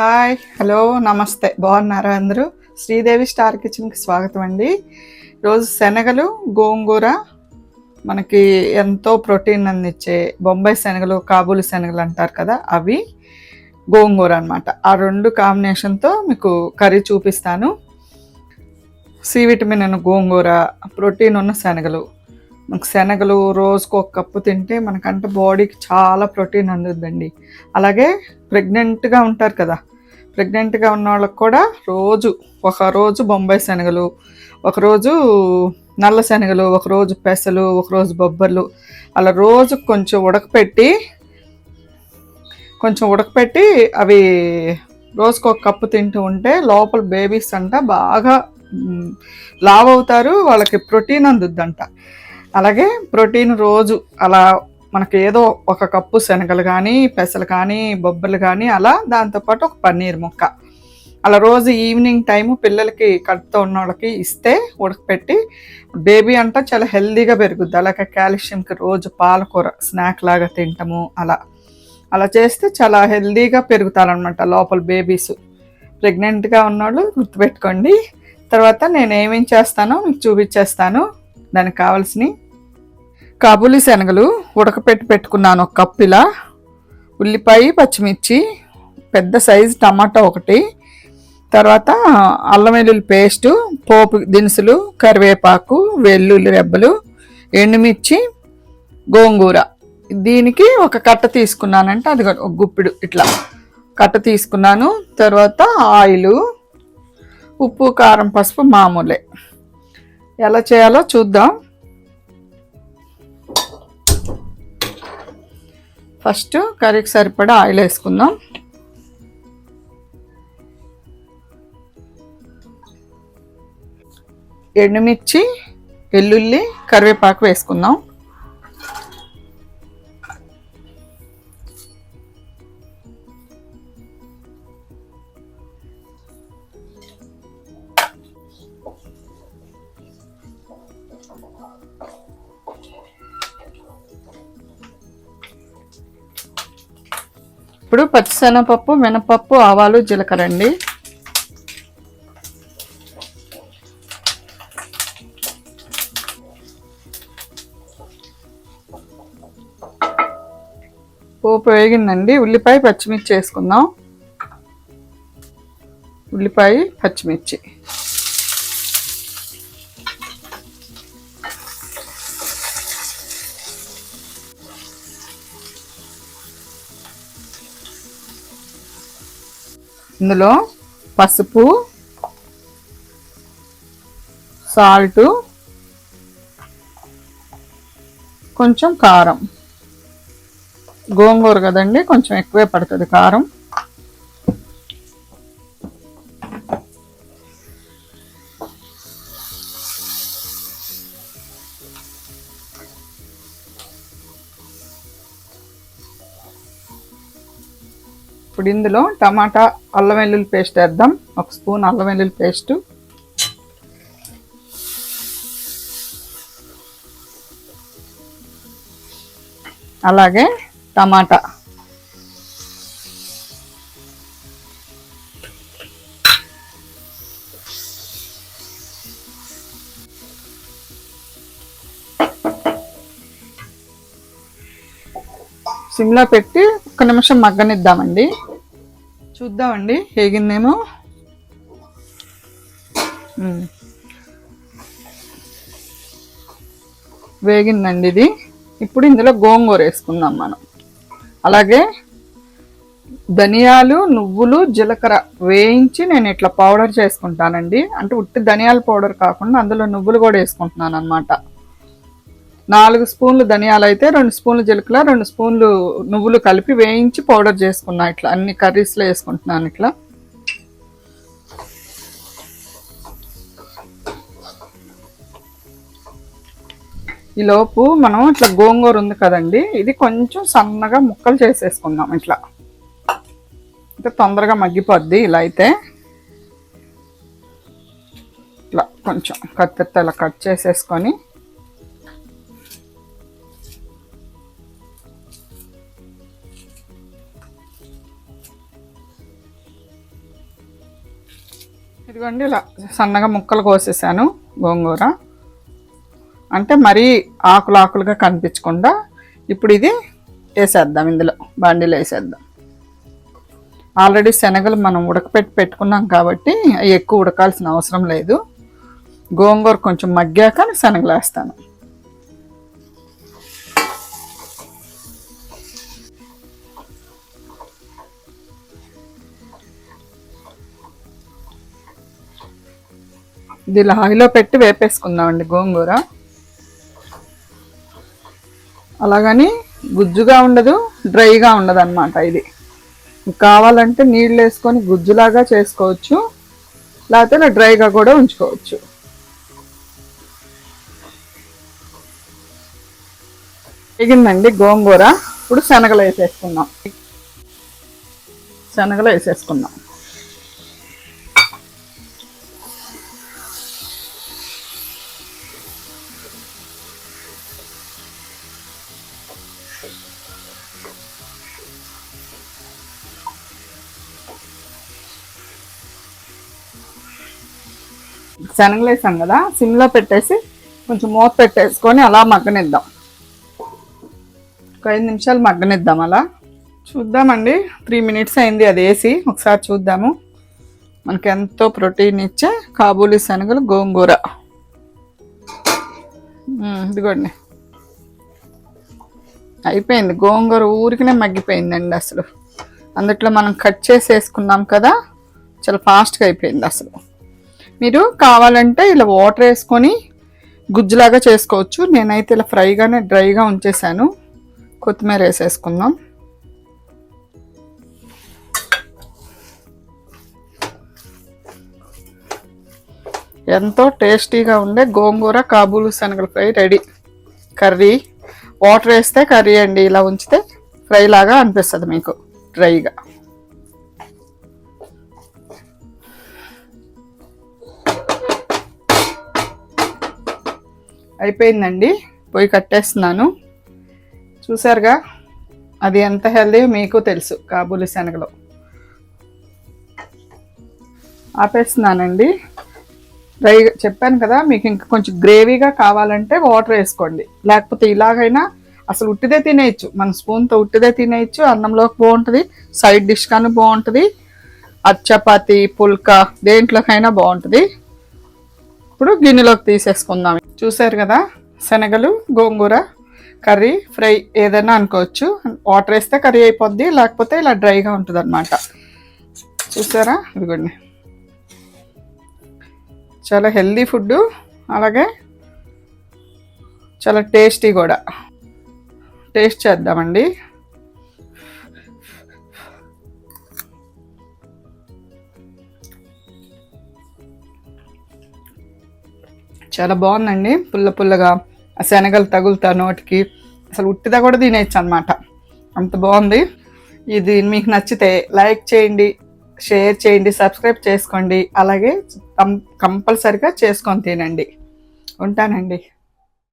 Hi hello నమస్తే. బాగున్నారా అందరూ? శ్రీదేవి స్టార్ కిచెన్కి స్వాగతం అండి. రోజు శనగలు గోంగూర మనకి ఎంతో ప్రోటీన్ అందించే బొంబాయి శనగలు కాబూలి శనగలు అంటారు కదా అవి గోంగూర అనమాట ఆ రెండు కాంబినేషన్తో మీకు కర్రీ చూపిస్తాను. సి విటమిన్ ఉన్న గోంగూర ప్రోటీన్ ఉన్న శనగలు. మనకు శనగలు రోజుకు ఒక కప్పు తింటే మనకంటే బాడీకి చాలా ప్రోటీన్ అందుద్దండి. అలాగే ప్రెగ్నెంట్గా ఉంటారు కదా ప్రెగ్నెంట్గా ఉన్న వాళ్ళకి కూడా రోజు ఒక రోజు బొంబాయి శనగలు ఒకరోజు నల్ల శనగలు ఒకరోజు పెసలు ఒకరోజు బొబ్బర్లు అలా రోజు కొంచెం ఉడకపెట్టి కొంచెం ఉడకపెట్టి అవి రోజుకు ఒక కప్పు తింటూ ఉంటే లోపల బేబీస్ అంట బాగా లావ్ అవుతారు వాళ్ళకి ప్రోటీన్ అందుద్దంట. అలాగే ప్రోటీన్ రోజు అలా మనకి ఏదో ఒక కప్పు శనగలు కానీ పెసలు కానీ బొబ్బలు కానీ అలా దాంతోపాటు ఒక పన్నీర్ ముక్క. అలా రోజు ఈవినింగ్ టైము పిల్లలకి కడుపుతో ఉన్న వాళ్ళకి ఇస్తే ఉడకపెట్టి బేబీ అంట చాలా హెల్దీగా పెరుగుద్ది. అలాగే కాల్షియంకి రోజు పాలకూర స్నాక్ లాగా తింటాము అలా. అలా చేస్తే చాలా హెల్దీగా పెరుగుతారనమాట లోపల బేబీస్. ప్రెగ్నెంట్గా ఉన్నవాళ్ళు గుర్తుపెట్టుకోండి. తర్వాత నేను ఏమేం చేస్తానో మీకు చూపించేస్తాను దానికి కావాల్సినవి కాబూలి శనగలు ఉడకపెట్టి పెట్టుకున్నాను ఒక కప్పు ఇలా. ఉల్లిపాయ పచ్చిమిర్చి పెద్ద సైజు టమాటా ఒకటి. తర్వాత అల్లం వెల్లుల్లి పేస్టు పోపు దినుసులు కరివేపాకు వెల్లుల్లి రెబ్బలు ఎండుమిర్చి గోంగూర. దీనికి ఒక కట్ట తీసుకున్నానంటే అది ఒక గుప్పిడు ఇట్లా. కట్ట తీసుకున్నాను. తర్వాత ఆయిలు ఉప్పు కారం పసుపు మామూలే. ఎలా చేయాలో చూద్దాం. ఫస్ట్ కర్రీకి సరిపడా ఆయిల్ వేసుకుందాం. ఎండుమిర్చి వెల్లుల్లి కరివేపాకు వేసుకుందాం. ఇప్పుడు పచ్చిశనగపప్పు మినపప్పు ఆవాలు జీలకర్ర అండి. పోపు వేగిందండి. ఉల్లిపాయ పచ్చిమిర్చి వేసుకుందాం. ఉల్లిపాయ పచ్చిమిర్చి. ఇందులో పసుపు సాల్టు కొంచెం కారం. గోంగూర కదండి కొంచెం ఎక్కువే పడుతుంది కారం. ఇప్పుడు ఇందులో టమాటా అల్లం వెల్లుల్లి పేస్ట్ వేద్దాం. ఒక స్పూన్ అల్లం వెల్లుల్లి పేస్ట్. అలాగే టమాటా. సిమ్లో పెట్టి ఒక నిమిషం మగ్గనిద్దామండి. చూద్దామండి. వేగిందేమో వేగిందండి ఇది. ఇప్పుడు ఇందులో గోంగూర వేసుకుందాం మనం. అలాగే ధనియాలు నువ్వులు జీలకర్ర వేయించి నేను ఇట్లా పౌడర్ చేసుకుంటానండి. అంటే ఉట్టి ధనియాల పౌడర్ కాకుండా అందులో నువ్వులు కూడా వేసుకుంటున్నాను అనమాట నాలుగు స్పూన్లు ధనియాలు అయితే రెండు స్పూన్లు జీలకర్ర రెండు స్పూన్లు నువ్వులు కలిపి వేయించి పౌడర్ చేసుకున్నా ఇట్లా. అన్ని కర్రీస్లో వేసుకుంటున్నాను ఇట్లా. ఈ లోపు మనం ఇట్లా గోంగూర ఉంది కదండి ఇది కొంచెం సన్నగా ముక్కలు చేసేసుకుందాం ఇట్లా. అంటే తొందరగా మగ్గిపోద్ది ఇలా అయితే. ఇట్లా కొంచెం కత్తిరితో ఇలా కట్ చేసేసుకొని చూడండి ఇలా సన్నగా ముక్కలు కోసేసాను గోంగూర. అంటే మరీ ఆకులు ఆకులుగా కనిపించకుండా ఇప్పుడు ఇది వేసేద్దాం ఇందులో బండిలో వేసేద్దాం. ఆల్రెడీ శనగలు మనం ఉడకపెట్టి పెట్టుకున్నాం కాబట్టి అవి ఎక్కువ ఉడకాల్సిన అవసరం లేదు. గోంగూర కొంచెం మగ్గాక శనగలు వేస్తాను. ఇది ఇలా పెట్టి వేపేసుకుందామండి గోంగూర. అలాగని గుజ్జుగా ఉండదు డ్రైగా ఉండదు అనమాట ఇది. కావాలంటే నీళ్ళు వేసుకొని గుజ్జులాగా చేసుకోవచ్చు లేకపోతే డ్రైగా కూడా ఉంచుకోవచ్చు. ఎగిందండి గోంగూర. ఇప్పుడు శనగలు వేసేసుకుందాం. శనగలు వేసేసుకుందాం. శనగలు వేసాం కదా సిమ్లో పెట్టేసి కొంచెం మూత పెట్టేసుకొని అలా మగ్గనిద్దాం. ఒక ఐదు నిమిషాలు మగ్గనిద్దాం అలా. చూద్దామండి త్రీ మినిట్స్ అయింది అది వేసి ఒకసారి చూద్దాము. మనకి ఎంతో ప్రోటీన్ ఇచ్చే కాబూలి శనగలు గోంగూర. ఇదిగోండి. అయిపోయింది గోంగూర ఊరికనే మగ్గిపోయిందండి అసలు. అందుట్లో మనం కట్ చేసి వేసుకున్నాం కదా చాలా ఫాస్ట్గా అయిపోయింది అసలు. మీరు కావాలంటే ఇలా వాటర్ వేసుకొని గుజ్జులాగా చేసుకోవచ్చు. నేనైతే ఇలా ఫ్రైగానే డ్రైగా ఉంచేసాను. కొత్తిమీర వేసేసుకుందాం. ఎంతో టేస్టీగా ఉండే గోంగూర కాబూలు శనగల ఫ్రై రెడీ. కర్రీ. వాటర్ వేస్తే కర్రీ అండి. ఇలా ఉంచితే ఫ్రై లాగా అనిపిస్తుంది మీకు. డ్రైగా. అయిపోయిందండి. పొయ్యి కట్టేస్తున్నాను. చూసారుగా అది ఎంత హెల్దీ మీకు తెలుసు కాబూలి శనగలు. ఆపేస్తున్నానండి. డ్రై చెప్పాను కదా మీకు ఇంకా కొంచెం గ్రేవీగా కావాలంటే వాటర్ వేసుకోండి. లేకపోతే ఇలాగైనా అసలు ఉట్టిదే తినేయచ్చు. మన స్పూన్తో ఉట్టిదే తినేయచ్చు. అన్నంలోకి బాగుంటుంది సైడ్ డిష్ కానీ బాగుంటుంది. అది చపాతి పుల్కా దేంట్లోకైనా బాగుంటుంది. ఇప్పుడు గిన్నెలోకి తీసేసుకుందాం. చూసారు కదా? శనగలు గోంగూర కర్రీ ఫ్రై ఏదైనా అనుకోవచ్చు. వాటర్ వేస్తే కర్రీ అయిపోద్ది లేకపోతే ఇలా డ్రైగా ఉంటుంది అనమాట చూసారా? ఇదిగోండి. చాలా హెల్దీ ఫుడ్ అలాగే చాలా టేస్టీ కూడా. టేస్ట్ చేద్దామండి. చాలా బాగుందండి. పుల్ల పుల్లగా ఆ శనగలు తగులుతా నోటికి. అసలు ఉట్టిదా కూడా తినేయచ్చు అనమాట అంత బాగుంది. ఇది మీకు నచ్చితే లైక్ చేయండి షేర్ చేయండి సబ్స్క్రైబ్ చేసుకోండి. అలాగే కం కంపల్సరిగా చేసుకొని తినండి. ఉంటానండి.